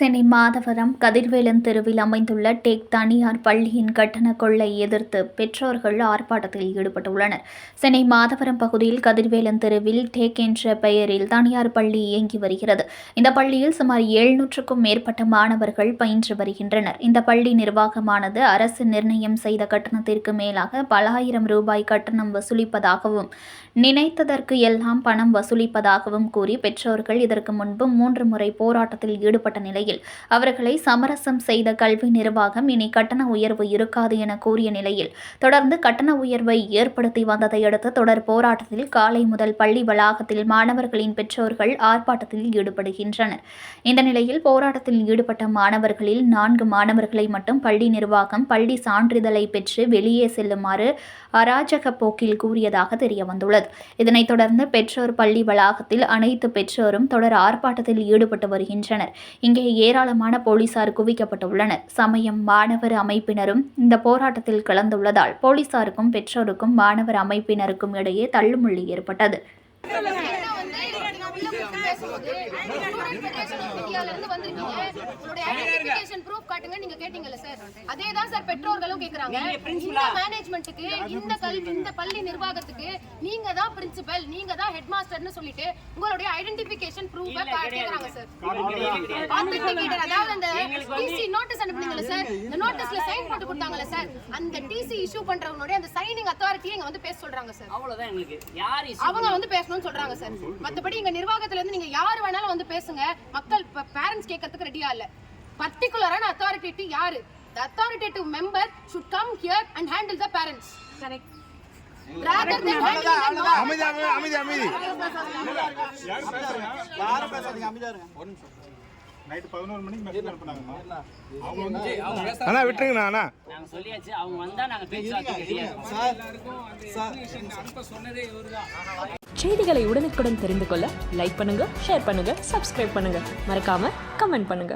சென்னை மாதவரம் கதிர்வேலன் தெருவில் அமைந்துள்ள டேக் தனியார் பள்ளியின் கட்டண கொள்ளை எதிர்த்து பெற்றோர்கள் ஆர்ப்பாட்டத்தில் ஈடுபட்டுள்ளனர். சென்னை மாதவரம் பகுதியில் கதிர்வேலன் தெருவில் டேக் என்ற பெயரில் தனியார் பள்ளி இயங்கி வருகிறது. இந்த பள்ளியில் சுமார் எழுநூற்றுக்கும் மேற்பட்ட மாணவர்கள் பயின்று வருகின்றனர். இந்த பள்ளி நிர்வாகமானது அரசு நிர்ணயம் செய்த கட்டணத்திற்கு மேலாக பல ஆயிரம் ரூபாய் கட்டணம் வசூலிப்பதாகவும் நினைத்ததற்கு எல்லாம் பணம் வசூலிப்பதாகவும் கூறி பெற்றோர்கள் இதற்கு முன்பு மூன்று முறை போராட்டத்தில் ஈடுபட்ட நிலையில் அவர்களை சமரசம் செய்த கல்வி நிர்வாகம் இனி கட்டண உயர்வு இருக்காது என கூறிய நிலையில் தொடர்ந்து கட்டண உயர்வை ஏற்படுத்தி வந்ததை அடுத்து தொடர் போராட்டத்தில் காலை முதல் பள்ளி வளாகத்தில் மாணவர்களின் பெற்றோர்கள் ஆர்ப்பாட்டத்தில் ஈடுபடுகின்றனர். இந்த நிலையில் போராட்டத்தில் ஈடுபட்ட மாணவர்களில் நான்கு மாணவர்களை மட்டும் பள்ளி நிர்வாகம் பள்ளி சான்றிதழை பெற்று வெளியே செல்லுமாறு அராஜக போக்கில் கூறியதாக தெரியவந்துள்ளது. இதனைத் தொடர்ந்து பெற்றோர் பள்ளி வளாகத்தில் அனைத்து பெற்றோரும் தொடர் ஆர்ப்பாட்டத்தில் ஈடுபட்டு வருகின்றனர். இங்கே ஏராளமான போலீசார் குவிக்கப்பட்டுள்ளனர். சமயம் மாணவர் அமைப்பினரும் இந்த போராட்டத்தில் கலந்துள்ளதால் போலீசாருக்கும் பெற்றோருக்கும் மாணவர் அமைப்பினருக்கும் இடையே தள்ளுமுள்ளி ஏற்பட்டது. காட்டுங்க நீங்க கேட்டீங்கல்ல சார் அதே தான் சார் பெற்றோர்களும் கேக்குறாங்க. இந்த மேனேஜ்மெண்ட்டுக்கு இந்த கல்வி இந்த பள்ளி நிர்வாகத்துக்கு நீங்க தான் பிரின்சிபல் நீங்க தான் ஹெட் மாஸ்டர்னு சொல்லிட்டு உங்களுடைய ஐடென்டிபிகேஷன் ப்ரூஃப் கேக்குறாங்க சார் ஆத்தென்டிகேட்டர் அதாவது அந்த டிசி நோட்டீஸ் அனுப்புனீங்கல்ல சார் இந்த நோட்டீஸ்ல சைன் போட்டு கொடுத்தாங்கல்ல சார் அந்த டிசி இஷ்யூ பண்றவங்களுடைய அந்த சைனிங் அத்தாரிட்டியை இங்க வந்து பேச சொல்றாங்க சார் அவ்வளவுதான் எங்களுக்கு. யார் அவங்க வந்து பேசணும்னு சொல்றாங்க சார் மத்தபடி இங்க நிர்வாகத்துல இருந்து நீங்க யார் வேணாலும் வந்து பேசுங்க. மக்கள் பேரண்ட்ஸ் கேட்கறதுக்கு ரெடியா இல்ல. பர்டிகுலரான அத்தாரிட்டி யாரு? The authoritative member should come here and handle the parents. Rather than handling the அமைதி அமைதி அமைதி அமைதி. நைட்டு பதினோரு மணிக்கு மெசேஜ் அனுப்புனாங்கம்மா அவங்க வந்து அண்ணா விட்டுருங்கண்ணா அண்ணா நாங்க சொல்லியாச்சு அவங்க வந்தா நாங்க பேச்சுவார்த்தை ரெடியா செய்திகளை உடனுக்குடன் தெரிந்து கொள்ள லைக் பண்ணுங்க ஷேர் பண்ணுங்க சப்ஸ்கிரைப் பண்ணுங்க. மறக்காம கமெண்ட் பண்ணுங்க.